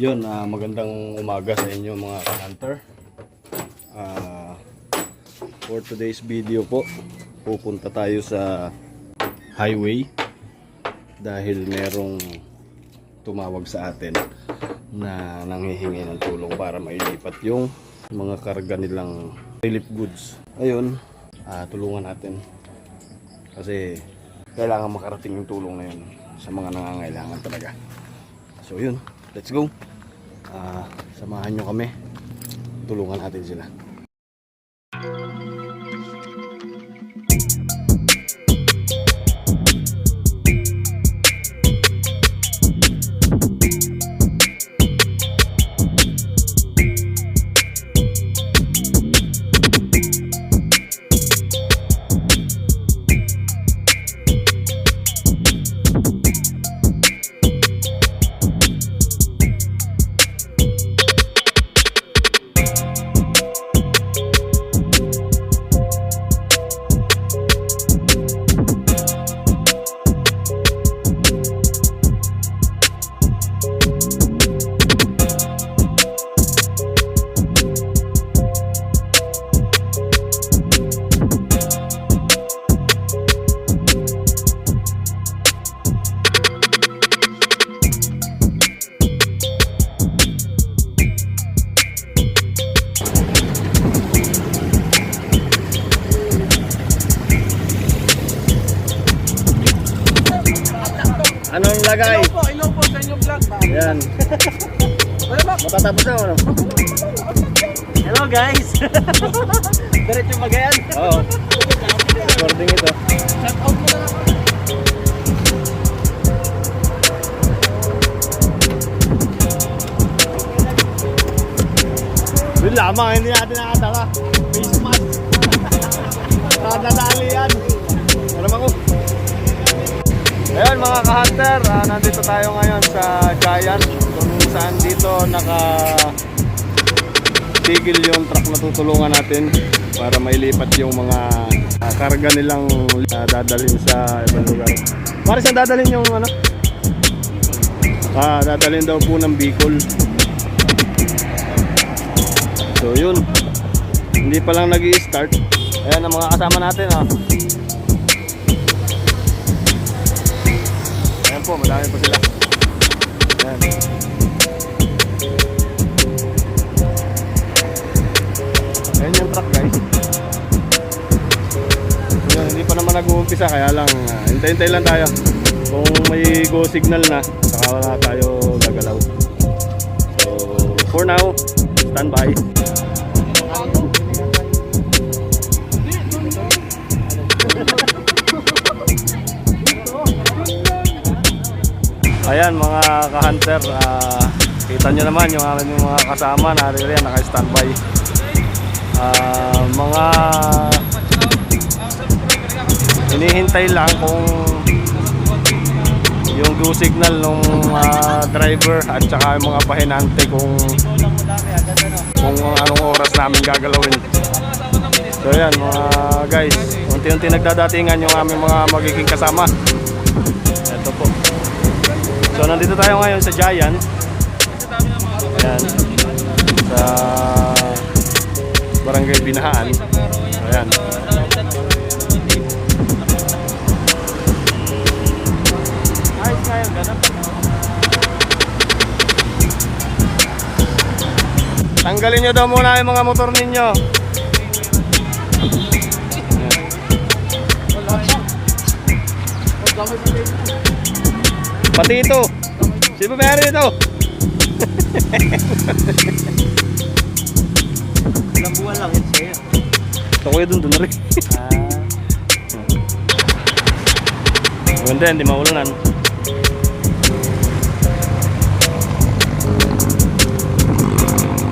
Yun, ah, magandang umaga sa inyo mga hunter. Ah, for today's video po, pupunta tayo sa highway dahil merong tumawag sa atin na nanghihingi ng tulong para mailipat yung mga karga nilang relief goods. Ayun, ah, tulungan natin kasi kailangan makarating yung tulong na yun sa mga nangangailangan talaga. So yun, let's go. Ah, samahan nyo kami. Tulungan natin sila. Anong lagay? Hello po, hello po sa inyong vlog. Yan. Wala ba? Matatapos na ano? Hello guys. Diretso magayan. Oo. Recording ito. Shout out mo na lang. Yun lamang, hindi natin nakataka. Face mask. Nakadadali yan. Ano ako? Ayun mga ka-hunter, ah, nandito tayo ngayon sa Giant kung saan dito naka tigil yung truck na tutulungan natin para mailipat yung mga ah, karga nilang ah, dadalhin sa ibang lugar. Para saan dadalhin yung ano? Ah, dadalhin daw po ng Bicol. So yun. Hindi pa lang nag start Ayan ang mga kasama natin ha. Ayan po, madami pa sila. Ayan. Ayan yung truck guys. Yun, hindi pa naman nag-uumpisa kaya lang ah, hintay-hintay lang tayo. Kung may go signal na, saka tayo gagalaw. So for now, stand by. Ayan mga ka-hunter, ah, kita nyo naman yung aming mga kasama naririyan naka-standby. Ah, mga hinihintay lang kung yung go signal ng driver at saka yung mga pahinante kung kung anong oras namin gagalawin. So yan mga guys, unti-unti nagdadatingan yung aming mga magiging kasama. Ito po. So nandito tayo ngayon sa Giant. Ayan. Sa Barangay Binahaan. Ayan. Ayos nga yung ganap. Tanggalin nyo daw muna yung mga motor ninyo. Pati ito. Si Bumeri ito. Ilang buwan lang yun sa'yo. Ito kuya dun, dun na rin. Ah, Maganda yan, di maulanan.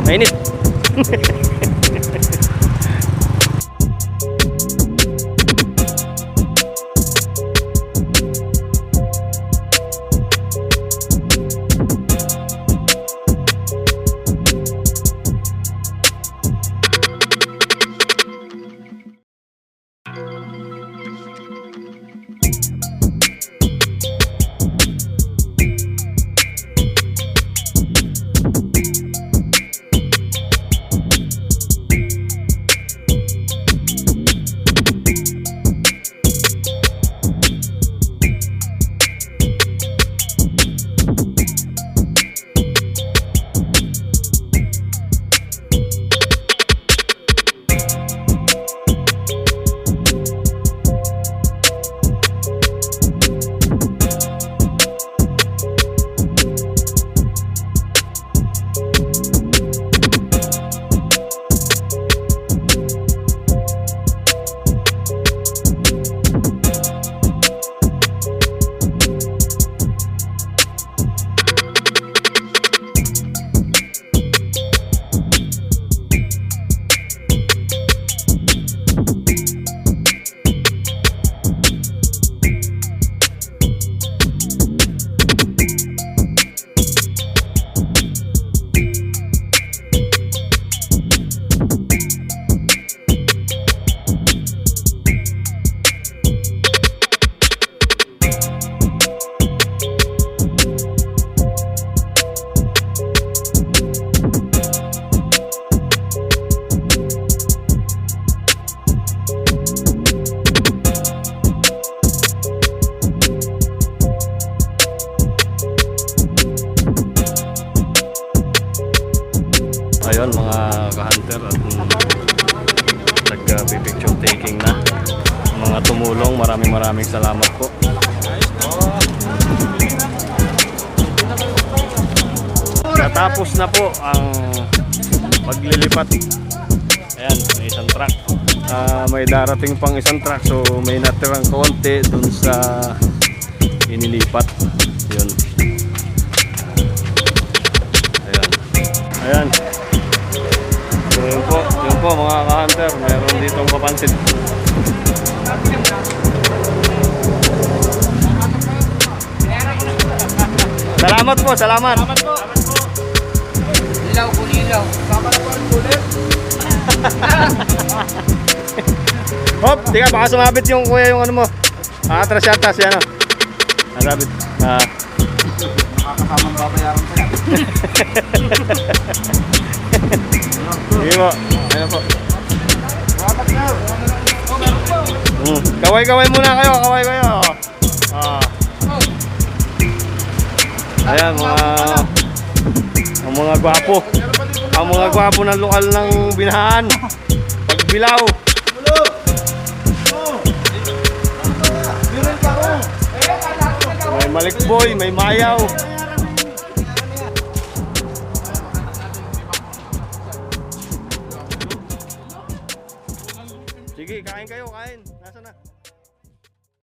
Mainit. ayun mga ka-hunter at mm, nag-picture taking na. Mga tumulong, maraming maraming salamat po. Natapos na po ang paglilipat. Ayan, may isang truck. Ah, may darating pang isang truck so may natirang konti dun sa inilipat. Yun. Ayan. Ayan. Yun po, yun po mga ka-hunter, meron ditong papansin. Salamat po, salamat. Ilaw po ilaw. Tama na po ang bullet. Hop, tika baka sumabit yung kuya yung ano mo. Atras yata si ano. Nasabit. Ah, Nakakasamang babayaran ko yan. sige po. Ayun po. Mm. Kaway-kaway muna kayo, kaway kayo. Ah. Ayan, mga ang mga gwapo. Ang mga gwapo ng lokal ng binahan. Pagbilaw. May malikboy, may mayaw.